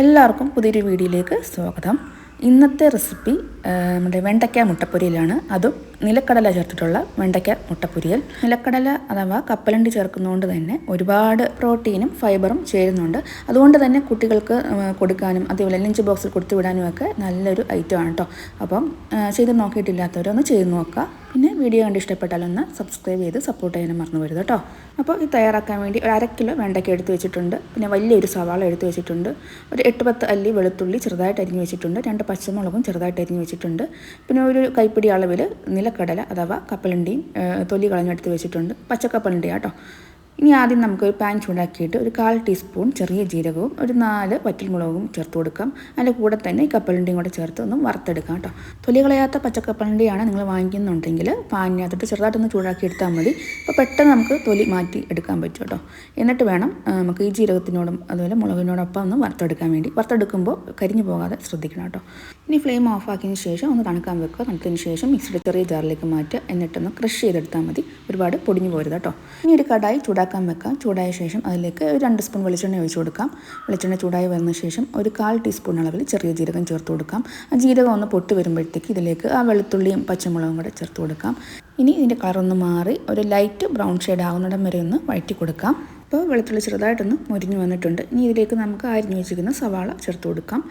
എല്ലാവർക്കും പുതിയൊരു വീഡിയോയിലേക്ക് സ്വാഗതം. ഇന്നത്തെ റെസിപ്പി നമ്മുടെ വെണ്ടയ്ക്ക മുട്ടപ്പൊരിയിലാണ്. അതും നിലക്കടല ചേർത്തിട്ടുള്ള വെണ്ടയ്ക്ക മുട്ടപ്പുരിയൽ. നിലക്കടല അഥവാ കപ്പലണ്ടി ചേർക്കുന്നതുകൊണ്ട് തന്നെ ഒരുപാട് പ്രോട്ടീനും ഫൈബറും ചേരുന്നുണ്ട്. അതുകൊണ്ട് തന്നെ കുട്ടികൾക്ക് കൊടുക്കാനും അതേപോലെ ലഞ്ച് ബോക്സിൽ കൊടുത്തു വിടാനും ഒക്കെ നല്ലൊരു ഐറ്റമാണ് കേട്ടോ അപ്പം ചെയ്ത് നോക്കിയിട്ടില്ലാത്തവരൊന്ന് ചെയ്ത് നോക്കുക പിന്നെ വീഡിയോ കണ്ട് ഇഷ്ടപ്പെട്ടാലൊന്ന് സബ്സ്ക്രൈബ് ചെയ്ത് സപ്പോർട്ട് ചെയ്യാനും മറന്നു വരുത് കേട്ടോ അപ്പോൾ ഇത് തയ്യാറാക്കാൻ വേണ്ടി ഒരു അര കിലോ വെണ്ടയ്ക്ക എടുത്ത് വെച്ചിട്ടുണ്ട്. പിന്നെ വലിയൊരു സവാള എടുത്ത് വെച്ചിട്ടുണ്ട്. ഒരു എട്ട് പത്ത് അല്ലി വെളുത്തുള്ളി ചെറുതായിട്ട് അരിഞ്ഞ് വെച്ചിട്ടുണ്ട്. രണ്ട് പച്ചമുളകും ചെറുതായിട്ട് അരിഞ്ഞ് വെച്ചിട്ടുണ്ട്. പിന്നെ ഒരു കൈപ്പിടി അളവിൽ നിലക്കടല അഥവാ കപ്പലണ്ടിയും തൊലി കളഞ്ഞെടുത്ത് വെച്ചിട്ടുണ്ട്. പച്ചക്കപ്പലണ്ടി കേട്ടോ ഇനി ആദ്യം നമുക്കൊരു പാൻ ചൂടാക്കിയിട്ട് ഒരു കാൽ ടീസ്പൂൺ ചെറിയ ജീരകവും ഒരു നാല് വറ്റൽമുളകും ചേർത്ത് കൊടുക്കാം. അതിന്റെ കൂടെ തന്നെ ഈ കപ്പലണ്ടിയും കൂടെ ചേർത്ത് ഒന്ന് വറുത്തെടുക്കാം കേട്ടോ. തൊലി കളയാത്ത പച്ചക്കപ്പലണ്ടിയാണ് നിങ്ങൾ വാങ്ങിക്കുന്നുണ്ടെങ്കിൽ പാനിനകത്തിട്ട് ചെറുതായിട്ടൊന്ന് ചൂടാക്കി എടുത്താൽ മതി. അപ്പോൾ പെട്ടെന്ന് നമുക്ക് തൊലി മാറ്റി എടുക്കാൻ പറ്റും കേട്ടോ. എന്നിട്ട് വേണം നമുക്ക് ഈ ജീരകത്തിനോടും അതുപോലെ മുളകിനോടൊപ്പം ഒന്ന് വറുത്തെടുക്കാൻ വേണ്ടി. വറുത്തെടുക്കുമ്പോൾ കരിഞ്ഞു പോകാതെ ശ്രദ്ധിക്കണം കേട്ടോ. ഇനി ഫ്ലെയിം ഓഫ് ആക്കിയതിന് ശേഷം ഒന്ന് തണുക്കാൻ വെക്കുക. തണുത്തതിന് ശേഷം മിക്സിയുടെ ചെറിയ ജാറിലേക്ക് മാറ്റുക. എന്നിട്ടൊന്ന് ക്രഷ് ചെയ്തെടുത്താൽ മതി. ഒരുപാട് പൊടിഞ്ഞു പോരുത് കേട്ടോ. ഇനി ഒരു കടായി ചൂടാക്കി ചൂടാക്കാൻ വെക്കാം. ചൂടായ ശേഷം അതിലേക്ക് ഒരു രണ്ട് സ്പൂൺ വെളിച്ചെണ്ണ ഒഴിച്ചു കൊടുക്കാം. വെളിച്ചെണ്ണ ചൂടായി വന്ന ശേഷം ഒരു കാൽ ടീസ്പൂൺ അളവിൽ ചെറിയ ജീരകം ചേർത്ത് കൊടുക്കാം. ആ ജീരകം ഒന്ന് പൊട്ടി വരുമ്പോഴത്തേക്ക് ഇതിലേക്ക് ആ വെളുത്തുള്ളിയും പച്ചമുളകും കൂടെ ചേർത്ത് കൊടുക്കാം. ഇനി ഇതിന്റെ കളറൊന്ന് മാറി ഒരു ലൈറ്റ് ബ്രൗൺ ഷെയ്ഡ് ആകുന്നിടം വരെ ഒന്ന് വഴറ്റി കൊടുക്കാം. അപ്പോൾ വെളുത്തുള്ളി ചെറുതായിട്ടൊന്ന് മുരിഞ്ഞു വന്നിട്ടുണ്ട്. ഇനി ഇതിലേക്ക് നമുക്ക് അരിഞ്ഞു വെച്ചിരിക്കുന്ന സവാള ചേർത്ത് കൊടുക്കാം.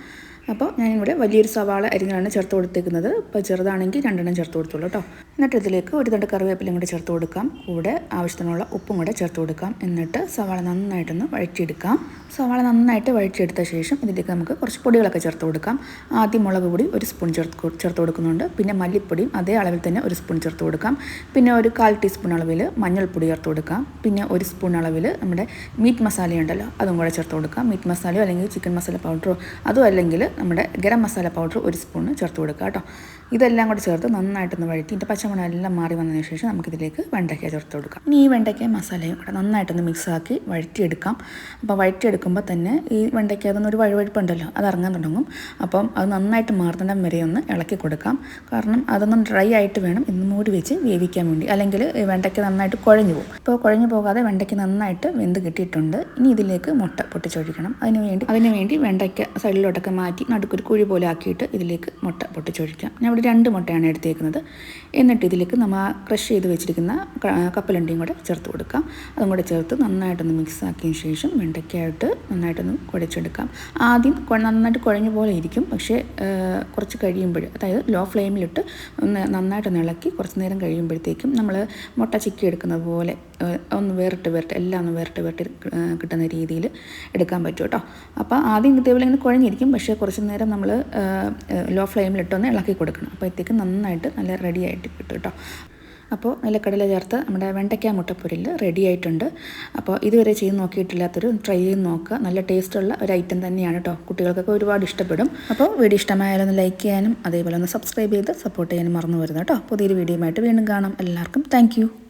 അപ്പോൾ ഞാനിവിടെ വലിയൊരു സവാള അരിഞ്ഞാണ് ചേർത്ത് കൊടുത്തേക്കുന്നത്. ഇപ്പോൾ ചെറുതാണെങ്കിൽ രണ്ടെണ്ണം ചേർത്ത് കൊടുത്തുള്ളൂ കേട്ടോ. എന്നിട്ട് ഇതിലേക്ക് ഒരു തണ്ട് കറിവേപ്പിലയും കൂടെ ചേർത്ത് കൊടുക്കാം. കൂടെ ആവശ്യത്തിനുള്ള ഉപ്പും കൂടെ ചേർത്ത് കൊടുക്കാം. എന്നിട്ട് സവാള നന്നായിട്ടൊന്ന് വഴറ്റിയെടുക്കാം. സവാള നന്നായിട്ട് വഴറ്റിയെടുത്ത ശേഷം ഇതിലേക്ക് നമുക്ക് കുറച്ച് പൊടികളൊക്കെ ചേർത്ത് കൊടുക്കാം. ആദ്യം മുളക് പൊടി ഒരു സ്പൂൺ ചേർത്ത് ചേർത്ത് കൊടുക്കുന്നുണ്ട്. പിന്നെ മല്ലിപ്പൊടിയും അതേ അളവിൽ തന്നെ ഒരു സ്പൂൺ ചേർത്ത് കൊടുക്കാം. പിന്നെ ഒരു കാൽ ടീസ്പൂൺ അളവിൽ മഞ്ഞൾപ്പൊടി ചേർത്ത് കൊടുക്കാം. പിന്നെ ഒരു സ്പൂൺ അളവിൽ നമ്മുടെ മീറ്റ് മസാല ഉണ്ടല്ലോ അതും കൂടെ ചേർത്ത് കൊടുക്കാം. മീറ്റ് മസാലയോ അല്ലെങ്കിൽ ചിക്കൻ മസാല പൗഡറോ അതും അല്ലെങ്കിൽ നമ്മുടെ ഗരം മസാല പൗഡർ ഒരു സ്പൂണ് ചേർത്ത് കൊടുക്കുക കേട്ടോ. ഇതെല്ലാം കൂടി ചേർത്ത് നന്നായിട്ടൊന്ന് വഴറ്റി ഇതിന്റെ പച്ചമണം എല്ലാം മാറി വന്നതിന് ശേഷം നമുക്കിതിലേക്ക് വെണ്ടയ്ക്ക ചേർത്ത് കൊടുക്കാം. ഇനി ഈ വെണ്ടയ്ക്ക മസാലയും കൂടെ നന്നായിട്ടൊന്ന് മിക്സാക്കി വഴറ്റിയെടുക്കാം. അപ്പോൾ വഴറ്റിയെടുക്കുമ്പോൾ തന്നെ ഈ വെണ്ടയ്ക്ക അതൊന്നും ഒരു വഴുവഴുപ്പുണ്ടല്ലോ അത് ഇറങ്ങാൻ തുടങ്ങും. അപ്പം അത് നന്നായിട്ട് മാറുന്നിടം വരെ ഒന്ന് ഇളക്കി കൊടുക്കാം. കാരണം അതൊന്നും ഡ്രൈ ആയിട്ട് വേണം ഇന്ന് മൂടി വെച്ച് വേവിക്കാൻ വേണ്ടി. അല്ലെങ്കിൽ വെണ്ടയ്ക്ക നന്നായിട്ട് കുഴഞ്ഞു പോകും. ഇപ്പോൾ കുഴഞ്ഞു പോകാതെ വെണ്ടയ്ക്ക് നന്നായിട്ട് വെന്ത് കിട്ടിയിട്ടുണ്ട്. ഇനി ഇതിലേക്ക് മുട്ട പൊട്ടിച്ചൊഴിക്കണം. അതിന് വേണ്ടി അതിന് വേണ്ടി വെണ്ടയ്ക്ക സൈഡിലോട്ടൊക്കെ മാറ്റി നടുക്കൊരു കുഴി പോലെ ആക്കിയിട്ട് ഇതിലേക്ക് മുട്ട പൊട്ടിച്ചൊഴിക്കാം. ഞാൻ രണ്ട് മുട്ടയാണ് എടുത്തേക്കുന്നത്. എന്നിട്ട് ഇതിലേക്ക് നമ്മൾ ക്രഷ് ചെയ്ത് വെച്ചിരിക്കുന്ന കപ്പലണ്ടിയും കൂടെ ചേർത്ത് കൊടുക്കാം. അതും കൂടെ ചേർത്ത് നന്നായിട്ടൊന്ന് മിക്സ് ആക്കിയതിന് ശേഷം വെണ്ടയ്ക്കായിട്ട് നന്നായിട്ടൊന്ന് കുഴച്ചെടുക്കാം. ആദ്യം നന്നായിട്ട് കുഴഞ്ഞ പോലെ ഇരിക്കും. പക്ഷേ കുറച്ച് കഴിയുമ്പോൾ അതായത് ലോ ഫ്ലെയിമിലിട്ട് ഒന്ന് നന്നായിട്ട് ഇളക്കി കുറച്ച് നേരം കഴിയുമ്പോഴത്തേക്കും നമ്മൾ മുട്ട ചിക്കി എടുക്കുന്നത് പോലെ ഒന്ന് വേറിട്ട് വേറിട്ട് എല്ലാം ഒന്ന് വേറിട്ട് വേറിട്ട് കിട്ടുന്ന രീതിയിൽ എടുക്കാൻ പറ്റും കേട്ടോ അപ്പോൾ ആദ്യം ഇതേപോലെ ഇങ്ങനെ കുഴഞ്ഞിരിക്കും. പക്ഷേ കുറച്ച് നേരം നമ്മൾ ലോ ഫ്ലെയിമിലിട്ടൊന്ന് ഇളക്കി കൊടുക്കണം. അപ്പോഴത്തേക്ക് നന്നായിട്ട് നല്ല റെഡി ആയിട്ട് കിട്ടും കേട്ടോ. അപ്പോൾ നിലക്കടല ചേർത്ത് നമ്മുടെ വെണ്ടയ്ക്ക മുട്ടപ്പൊരിൽ റെഡി ആയിട്ടുണ്ട്. അപ്പോൾ ഇതുവരെ ചെയ്ത് നോക്കിയിട്ടില്ലാത്തൊരു ട്രൈ ചെയ്ത് നോക്കുക. നല്ല ടേസ്റ്റുള്ള ഒരു ഐറ്റം തന്നെയാണ് കേട്ടോ. കുട്ടികൾക്കൊക്കെ ഒരുപാട് ഇഷ്ടപ്പെടും. അപ്പോൾ വീഡിയോ ഇഷ്ടമായാലൊന്ന് ലൈക്ക് ചെയ്യാനും അതേപോലെ ഒന്ന് സബ്സ്ക്രൈബ് ചെയ്ത് സപ്പോർട്ട് ചെയ്യാനും മറന്നു വരുന്നത് കേട്ടോ. പുതിയൊരു വീഡിയോയുമായിട്ട് വീണ്ടും കാണാം. എല്ലാവർക്കും താങ്ക്